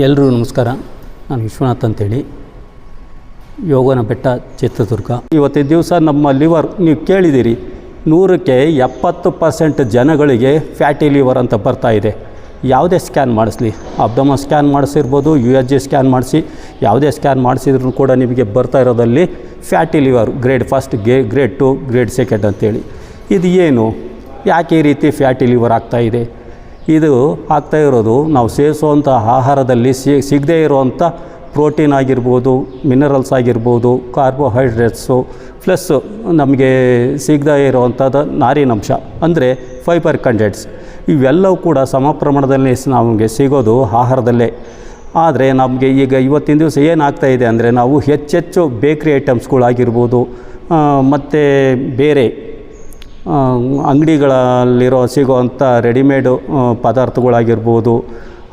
ಎಲ್ರಿಗೂ ನಮಸ್ಕಾರ. ನಾನು ವಿಶ್ವನಾಥ್ ಅಂತೇಳಿ. ಯೋಗನ ಬೆಟ್ಟ ಚಿತ್ರದುರ್ಗ. ಇವತ್ತಿನ ದಿವಸ ನಮ್ಮ ಲಿವರ್, ನೀವು ಕೇಳಿದ್ದೀರಿ, ನೂರಕ್ಕೆ ಎಪ್ಪತ್ತು ಪರ್ಸೆಂಟ್ ಜನಗಳಿಗೆ ಫ್ಯಾಟಿ ಲಿವರ್ ಅಂತ ಬರ್ತಾ ಇದೆ. ಯಾವುದೇ ಸ್ಕ್ಯಾನ್ ಮಾಡಿಸ್ಲಿ. ಅಬ್ಡಮ ಸ್ಕ್ಯಾನ್ ಮಾಡಿಸಿರ್ಬೋದು, ಯು ಎಸ್ ಜಿ ಸ್ಕ್ಯಾನ್ ಮಾಡಿಸಿ, ಯಾವುದೇ ಸ್ಕ್ಯಾನ್ ಮಾಡಿಸಿದ್ರು ಕೂಡ ನಿಮಗೆ ಬರ್ತಾ ಇರೋದಲ್ಲಿ ಫ್ಯಾಟಿ ಲಿವರ್, ಗ್ರೇಡ್ ಫಸ್ಟ್, ಗೇ, ಗ್ರೇಡ್ ಟು, ಗ್ರೇಡ್ ಸೆಕೆಂಡ್ ಅಂತೇಳಿ. ಇದು ಏನು? ಯಾಕೆ ಈ ರೀತಿ ಫ್ಯಾಟಿ ಲಿವರ್ ಆಗ್ತಾ ಇದೆ ಆಗ್ತಾ ಇರೋದು ನಾವು ಸೇವಿಸುವಂಥ ಆಹಾರದಲ್ಲಿ ಸಿಗದೇ ಇರುವಂಥ ಪ್ರೋಟೀನ್ ಆಗಿರ್ಬೋದು ಮಿನರಲ್ಸ್ ಆಗಿರ್ಬೋದು ಕಾರ್ಬೋಹೈಡ್ರೇಟ್ಸು ಪ್ಲಸ್ ನಮಗೆ ಸಿಗದೇ ಇರುವಂಥದ್ದು ನಾರಿನಂಶ ಅಂದರೆ ಫೈಬರ್ ಕಂಟೆಂಟ್ಸ್ ಇವೆಲ್ಲವೂ ಕೂಡ ಸಮ ಪ್ರಮಾಣದಲ್ಲಿ ನಮಗೆ ಸಿಗೋದು ಆಹಾರದಲ್ಲೇ. ಆದರೆ ನಮಗೆ ಈಗ ಇವತ್ತಿನ ದಿವಸ ಏನಾಗ್ತಾ ಇದೆ ಅಂದರೆ ನಾವು ಹೆಚ್ಚೆಚ್ಚು ಬೇಕ್ರಿ ಐಟಮ್ಸ್ಗಳಾಗಿರ್ಬೋದು ಮತ್ತು ಬೇರೆ ಅಂಗಡಿಗಳಲ್ಲಿರೋ ಸಿಗೋವಂಥ ರೆಡಿಮೇಡು ಪದಾರ್ಥಗಳಾಗಿರ್ಬೋದು,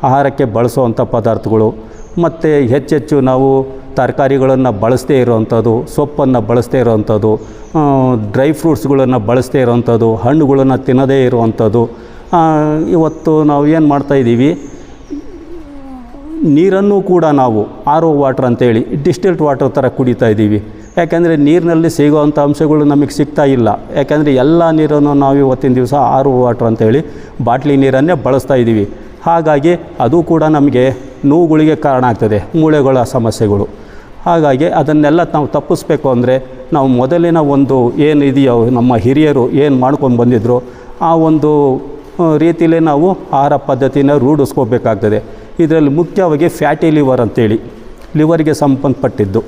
ಆಹಾರಕ್ಕೆ ಬಳಸುವಂಥ ಪದಾರ್ಥಗಳು, ಮತ್ತು ಹೆಚ್ಚೆಚ್ಚು ನಾವು ತರಕಾರಿಗಳನ್ನು ಬಳಸದೇ ಇರೋವಂಥದ್ದು, ಸೊಪ್ಪನ್ನು ಬಳಸದೇ ಇರೋವಂಥದ್ದು ಡ್ರೈ ಫ್ರೂಟ್ಸ್ಗಳನ್ನು ಬಳಸದೇ ಇರೋವಂಥದ್ದು, ಹಣ್ಣುಗಳನ್ನು ತಿನ್ನದೇ ಇರುವಂಥದ್ದು ಇವತ್ತು ನಾವು ಏನು ಮಾಡ್ತಾಯಿದ್ದೀವಿ ನೀರನ್ನು ಕೂಡ ನಾವು ಆರ್ ಒ ವಾಟ್ರ್ ಅಂತೇಳಿ ಡಿಸ್ಟಿಲ್ಟ್ ವಾಟರ್ ಥರ ಕುಡಿತಾ ಇದ್ದೀವಿ. ಯಾಕೆಂದರೆ ನೀರಿನಲ್ಲಿ ಸಿಗುವಂಥ ಅಂಶಗಳು ನಮಗೆ ಸಿಗ್ತಾ ಇಲ್ಲ. ಯಾಕೆಂದರೆ ಎಲ್ಲ ನೀರನ್ನು ನಾವು ಇವತ್ತಿನ ದಿವಸ ಆರು ವಾಟ್ರ್ ಅಂತೇಳಿ ಬಾಟ್ಲಿ ನೀರನ್ನೇ ಬಳಸ್ತಾ ಇದ್ದೀವಿ. ಹಾಗಾಗಿ ಅದು ಕೂಡ ನಮಗೆ ನೋವುಗಳಿಗೆ ಕಾರಣ ಆಗ್ತದೆ, ಮೂಳೆಗಳ ಸಮಸ್ಯೆಗಳು. ಹಾಗಾಗಿ ಅದನ್ನೆಲ್ಲ ನಾವು ತಪ್ಪಿಸ್ಬೇಕು ಅಂದರೆ ನಾವು ಮೊದಲಿನ ಒಂದು ಏನು ಇದೆಯೋ ನಮ್ಮ ಹಿರಿಯರು ಏನು ಮಾಡ್ಕೊಂಡು ಬಂದಿದ್ರು ಆ ಒಂದು ರೀತಿಯಲ್ಲೇ ನಾವು ಆಹಾರ ಪದ್ಧತಿನ ರೂಢಿಸ್ಕೋಬೇಕಾಗ್ತದೆ. ಇದರಲ್ಲಿ ಮುಖ್ಯವಾಗಿ ಫ್ಯಾಟಿ ಲಿವರ್ ಅಂತೇಳಿ, ಲಿವರ್ಗೆ ಸಂಬಂಧಪಟ್ಟಿದ್ದು.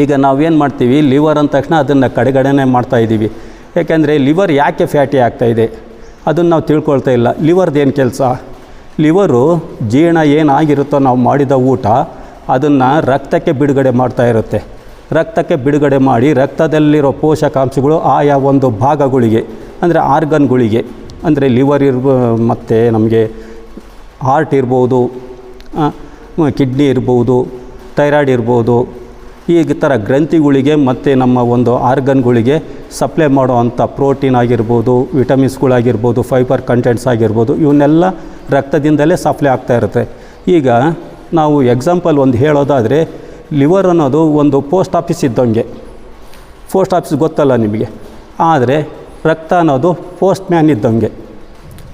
ಈಗ ನಾವೇನು ಮಾಡ್ತೀವಿ? ಲಿವರ್ ಅಂದ ತಕ್ಷಣ ಅದನ್ನು ಮಾಡ್ತಾ ಇದ್ದೀವಿ ಯಾಕೆಂದರೆ ಲಿವರ್ ಯಾಕೆ ಫ್ಯಾಟಿ ಆಗ್ತಾ ಇದೆ? ಅದನ್ನು ನಾವು ತಿಳ್ಕೊಳ್ತಾ ಇಲ್ಲ. ಲಿವರ್ದು ಏನು ಕೆಲಸ? ಲಿವರು ಜೀರ್ಣ ಏನಾಗಿರುತ್ತೋ ನಾವು ಮಾಡಿದ ಊಟ ಅದನ್ನು ರಕ್ತಕ್ಕೆ ಬಿಡುಗಡೆ ಮಾಡ್ತಾ ಇರುತ್ತೆ. ರಕ್ತಕ್ಕೆ ಬಿಡುಗಡೆ ಮಾಡಿ ರಕ್ತದಲ್ಲಿರೋ ಪೋಷಕಾಂಶಗಳು ಆಯಾ ಒಂದು ಭಾಗಗಳಿಗೆ, ಅಂದರೆ ಆರ್ಗನ್ಗಳಿಗೆ, ಅಂದರೆ ಲಿವರ್ ಇರ್ಬ, ಮತ್ತು ನಮಗೆ ಹಾರ್ಟ್ ಇರ್ಬೋದು ಕಿಡ್ನಿ ಇರ್ಬೋದು ಥೈರಾಯ್ಡ್ ಇರ್ಬೋದು ಈ ಥರ ಗ್ರಂಥಿಗಳಿಗೆ ಮತ್ತು ನಮ್ಮ ಒಂದು ಆರ್ಗನ್ಗಳಿಗೆ ಸಪ್ಲೈ ಮಾಡುವಂಥ ಪ್ರೋಟೀನ್ ಆಗಿರ್ಬೋದು, ವಿಟಮಿನ್ಸ್ಗಳಾಗಿರ್ಬೋದು, ಫೈಬರ್ ಕಂಟೆಂಟ್ಸ್ ಆಗಿರ್ಬೋದು, ಇವನ್ನೆಲ್ಲ ರಕ್ತದಿಂದಲೇ ಸಪ್ಲೈ ಆಗ್ತಾ ಇರುತ್ತೆ. ಈಗ ನಾವು ಎಕ್ಸಾಂಪಲ್ ಒಂದು ಹೇಳೋದಾದರೆ, ಲಿವರ್ ಅನ್ನೋದು ಒಂದು ಪೋಸ್ಟ್ ಆಫೀಸ್ ಇದ್ದಂಗೆ. ಪೋಸ್ಟ್ ಆಫೀಸ್ ಗೊತ್ತಲ್ಲ ನಿಮಗೆ. ಆದರೆ ರಕ್ತ ಅನ್ನೋದು ಪೋಸ್ಟ್ ಮ್ಯಾನ್ ಇದ್ದಂಗೆ.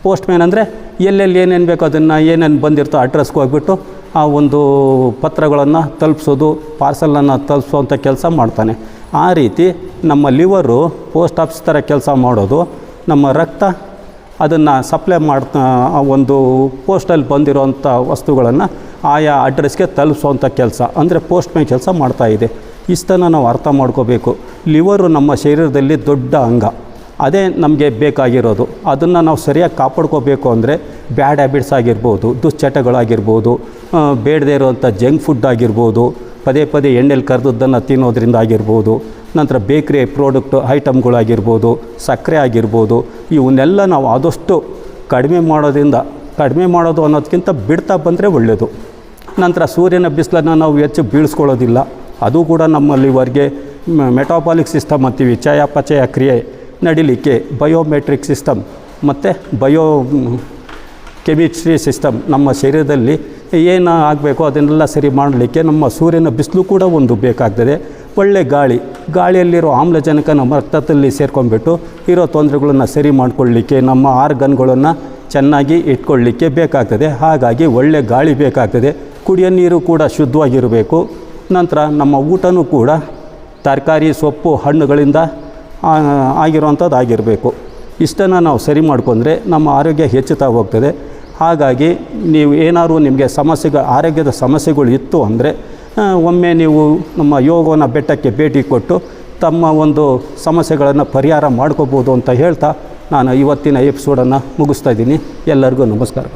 ಪೋಸ್ಟ್ ಮ್ಯಾನ್ ಅಂದರೆ ಎಲ್ಲೆಲ್ಲಿ ಏನೇನು ಬೇಕೋ ಅದನ್ನು ಏನೇನು ಬಂದಿರ್ತೋ ಅಡ್ರೆಸ್ಗೆ ಹೋಗ್ಬಿಟ್ಟು ಆ ಒಂದು ಪತ್ರಗಳನ್ನು ತಲುಪಿಸೋದು ಪಾರ್ಸಲನ್ನು ತಲುಪಿಸುವಂಥ ಕೆಲಸ ಮಾಡ್ತಾನೆ. ಆ ರೀತಿ ನಮ್ಮ ಲಿವರು ಪೋಸ್ಟ್ ಆಫೀಸ್ ಥರ ಕೆಲಸ ಮಾಡೋದು, ನಮ್ಮ ರಕ್ತ ಅದನ್ನು ಸಪ್ಲೈ ಮಾಡ್ತಾ, ಒಂದು ಪೋಸ್ಟಲ್ಲಿ ಬಂದಿರೋವಂಥ ವಸ್ತುಗಳನ್ನು ಆಯಾ ಅಡ್ರೆಸ್ಗೆ ತಲುಪಿಸುವಂಥ ಕೆಲಸ, ಅಂದರೆ ಪೋಸ್ಟ್ ಮ್ಯಾನ್ ಕೆಲಸ ಮಾಡ್ತಾಯಿದೆ ಇಷ್ಟನ್ನು ನಾವು ಅರ್ಥ ಮಾಡ್ಕೋಬೇಕು. ಲಿವರು ನಮ್ಮ ಶರೀರದಲ್ಲಿ ದೊಡ್ಡ ಅಂಗ. ಅದೇ ನಮಗೆ ಬೇಕಾಗಿರೋದು. ಅದನ್ನು ನಾವು ಸರಿಯಾಗಿ ಕಾಪಾಡ್ಕೋಬೇಕು ಅಂದರೆ ಬ್ಯಾಡ್ ಹ್ಯಾಬಿಟ್ಸ್ ಆಗಿರ್ಬೋದು, ದುಶ್ಚಟಗಳಾಗಿರ್ಬೋದು ಬೇಡದೇ ಇರುವಂಥ ಜಂಕ್ ಫುಡ್ ಆಗಿರ್ಬೋದು, ಪದೇ ಪದೇ ಎಣ್ಣೆಲಿ ಕರೆದದ್ದನ್ನು ತಿನ್ನೋದ್ರಿಂದ ಆಗಿರ್ಬೋದು, ನಂತರ ಬೇಕ್ರಿ ಪ್ರಾಡಕ್ಟ್ ಐಟಮ್ಗಳಾಗಿರ್ಬೋದು, ಸಕ್ಕರೆ ಆಗಿರ್ಬೋದು, ಇವನ್ನೆಲ್ಲ ನಾವು ಆದಷ್ಟು ಕಡಿಮೆ ಮಾಡೋದ್ರಿಂದ, ಕಡಿಮೆ ಮಾಡೋದು ಅನ್ನೋದಕ್ಕಿಂತ ಬಿಡ್ತಾ ಬಂದರೆ ಒಳ್ಳೆಯದು ನಂತರ ಸೂರ್ಯನ ಬಿಸಿಲನ್ನು ನಾವು ಹೆಚ್ಚು ಬೀಳಿಸ್ಕೊಳ್ಳೋದಿಲ್ಲ. ಅದು ಕೂಡ ನಮ್ಮಲ್ಲಿವರೆಗೆ ಮೆಟಾಬಾಲಿಕ್ ಸಿಸ್ಟಮ್ ಅಂತೀವಿ ಚಯಾಪಚಯ ಕ್ರಿಯೆ. ನಡಿಲಿಕ್ಕೆ ಬಯೋಮೆಟ್ರಿಕ್ ಸಿಸ್ಟಮ್ ಮತ್ತು ಬಯೋ ಕೆಮಿಸ್ಟ್ರಿ ಸಿಸ್ಟಮ್ ನಮ್ಮ ಶರೀರದಲ್ಲಿ ಏನು ಆಗಬೇಕು ಅದನ್ನೆಲ್ಲ ಸರಿ ಮಾಡಲಿಕ್ಕೆ ನಮ್ಮ ಸೂರ್ಯನ ಬಿಸಿಲು ಕೂಡ ಒಂದು ಬೇಕಾಗ್ತದೆ. ಒಳ್ಳೆ ಗಾಳಿ, ಗಾಳಿಯಲ್ಲಿರೋ ಆಮ್ಲಜನಕ ನಮ್ಮ ರಕ್ತದಲ್ಲಿ ಸೇರ್ಕೊಂಡ್ಬಿಟ್ಟು ಇರೋ ತೊಂದರೆಗಳನ್ನು ಸರಿ ಮಾಡಿಕೊಳ್ಳಿಕ್ಕೆ, ನಮ್ಮ ಆರ್ಗನ್ಗಳನ್ನು ಚೆನ್ನಾಗಿ ಇಟ್ಕೊಳ್ಳಿಕ್ಕೆ ಬೇಕಾಗ್ತದೆ. ಹಾಗಾಗಿ ಒಳ್ಳೆ ಗಾಳಿ ಬೇಕಾಗ್ತದೆ. ಕುಡಿಯೋ ನೀರು ಕೂಡ ಶುದ್ಧವಾಗಿರಬೇಕು. ನಂತರ ನಮ್ಮ ಊಟನೂ ಕೂಡ ತರಕಾರಿ, ಸೊಪ್ಪು, ಹಣ್ಣುಗಳಿಂದ ಆಗಿರುವಂಥದ್ದು ಆಗಿರಬೇಕು. ಇಷ್ಟನ್ನು ನಾವು ಸರಿ ಮಾಡಿಕೊಂಡ್ರೆ ನಮ್ಮ ಆರೋಗ್ಯ ಹೆಚ್ಚುತ್ತಾ ಹೋಗ್ತದೆ. ಹಾಗಾಗಿ ನೀವು ಏನಾದರೂ ನಿಮಗೆ ಸಮಸ್ಯೆಗಳು, ಆರೋಗ್ಯದ ಸಮಸ್ಯೆಗಳು ಇತ್ತು ಅಂದರೆ ಒಮ್ಮೆ ನೀವು ನಮ್ಮ ಯೋಗವನ್ನು ಬೆಟ್ಟಕ್ಕೆ ಭೇಟಿ ಕೊಟ್ಟು ತಮ್ಮ ಒಂದು ಸಮಸ್ಯೆಗಳನ್ನು ಪರಿಹಾರ ಮಾಡ್ಕೋಬೋದು ಅಂತ ಹೇಳ್ತಾ ನಾನು ಇವತ್ತಿನ ಎಪಿಸೋಡನ್ನು ಮುಗಿಸ್ತಾ ಇದ್ದೀನಿ. ಎಲ್ಲರಿಗೂ ನಮಸ್ಕಾರ.